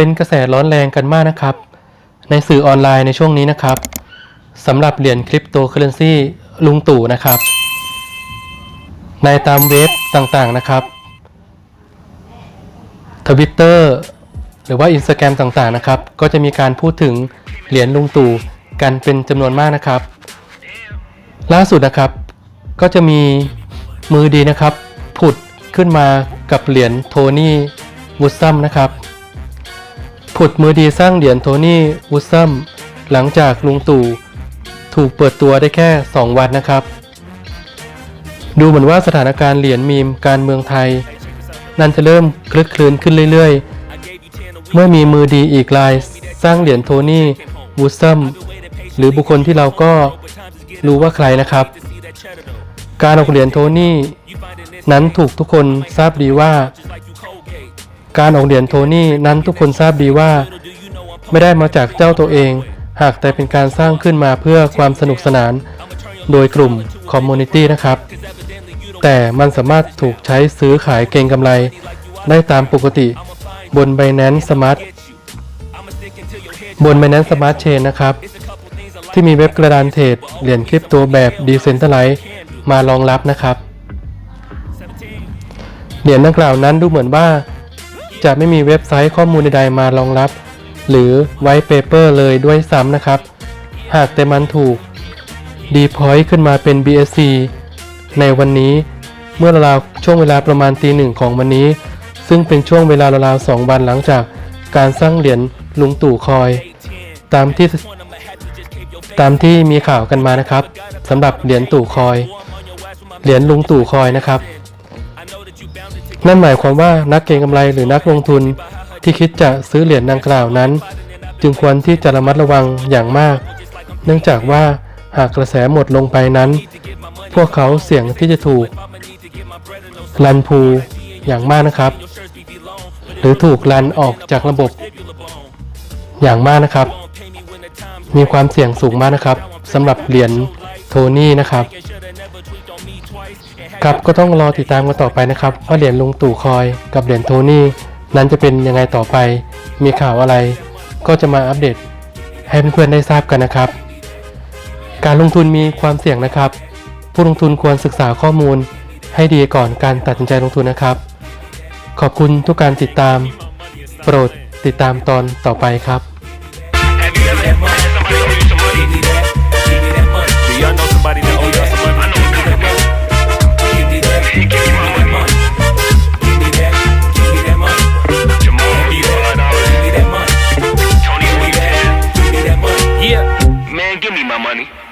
เป็นกระแสร้อนแรงกันมากนะครับ ในสื่อออนไลน์ในช่วงนี้นะครับสำหรับเหรียญคริปโตเคอเรนซีลุงตู่นะครับ ในตามเว็บต่างๆนะครับทวิตเตอร์หรือว่า Instagram ต่างๆนะครับ ก็จะมีการพูดถึงเหรียญลุงตู่กันเป็นจำนวนมากนะครับ ล่าสุดนะครับก็จะมีมือดีนะครับ ผุดขึ้นมากับเหรียญโทนี่วูดซัมนะครับ ผุดมือดีสร้างเหรียญโทนี่วูซัมหลังจากลุงตู่ถูกเปิดตัวได้แค่ 2 วันนะครับ ดูเหมือนว่าสถานการณ์เหรียญมีมการเมืองไทย นั่นจะเริ่มคลึกคลืนขึ้นเรื่อยๆ เมื่อมีมือดีอีกรายสร้างเหรียญโทนี่วูซัมหรือบุคคลที่เราก็รู้ว่าใครนะครับ การออกเหรียญโทนี่นั้นถูกทุกคนทราบดีว่า การออกเหรียญโทนี่นั้นทุกคนทราบดีว่า ไม่ได้มาจากเจ้าตัวเอง หากแต่เป็นการสร้างขึ้นมาเพื่อความสนุกสนาน โดยกลุ่มคอมมูนิตี้นะครับ แต่มันสามารถถูกใช้ซื้อขายเก็งกำไร ได้ตามปกติ บน Binance Smart บน Binance Smart Chain นะครับ ที่มีเว็บกระดานเทรดเหรียญคริปโตแบบ Decentralized มารองรับนะครับ เหรียญดังกล่าวนั้นดูเหมือนว่า จะไม่มีเว็บไซต์ข้อมูลใดๆมารองรับ หรือไว t ์เปเปอร์เลยด้วยซ้ำนะครับ หากแต่มันถูก deploy ขึ้นมาเป็น BSC ในวันนี้เมื่อราวช่วงเวลาประมาณตีหนึ่งของวันนี้ ซึ่งเป็นช่วงเวลาราวสองวันหลังจากการสร้างเหรียญลุงตู่คอย ตามที่ตามที่มีข่าวกันมานะครับสำหรับเหรียญตู่คอย เหรียญลุงตู่คอยนะครับ นั่นหมายความว่านักเก็งกำไรหรือนักลงทุนที่คิดจะซื้อเหรียญดังกล่าวนั้น จึงควรที่จะระมัดระวังอย่างมาก เนื่องจากว่าหากกระแสหมดลงไปนั้น พวกเขาเสี่ยงที่จะถูกลันพูอย่างมากนะครับ หรือถูกลันออกจากระบบอย่างมากนะครับ มีความเสี่ยงสูงมากนะครับสำหรับเหรียญโทนี่นะครับ ครับก็ต้องรอติดตามกันต่อไปนะครับว่าเหรียญลุงตู่คอยกับเหรียญโทนี่นั้นจะเป็นยังไงต่อไป มีข่าวอะไร ก็จะมาอัปเดตให้เพื่อนๆได้ทราบกันนะครับ การลงทุนมีความเสี่ยงนะครับ ผู้ลงทุนควรศึกษาข้อมูลให้ดีก่อนการตัดสินใจลงทุนนะครับ ขอบคุณทุกการติดตาม โปรดติดตามตอนต่อไปครับ money.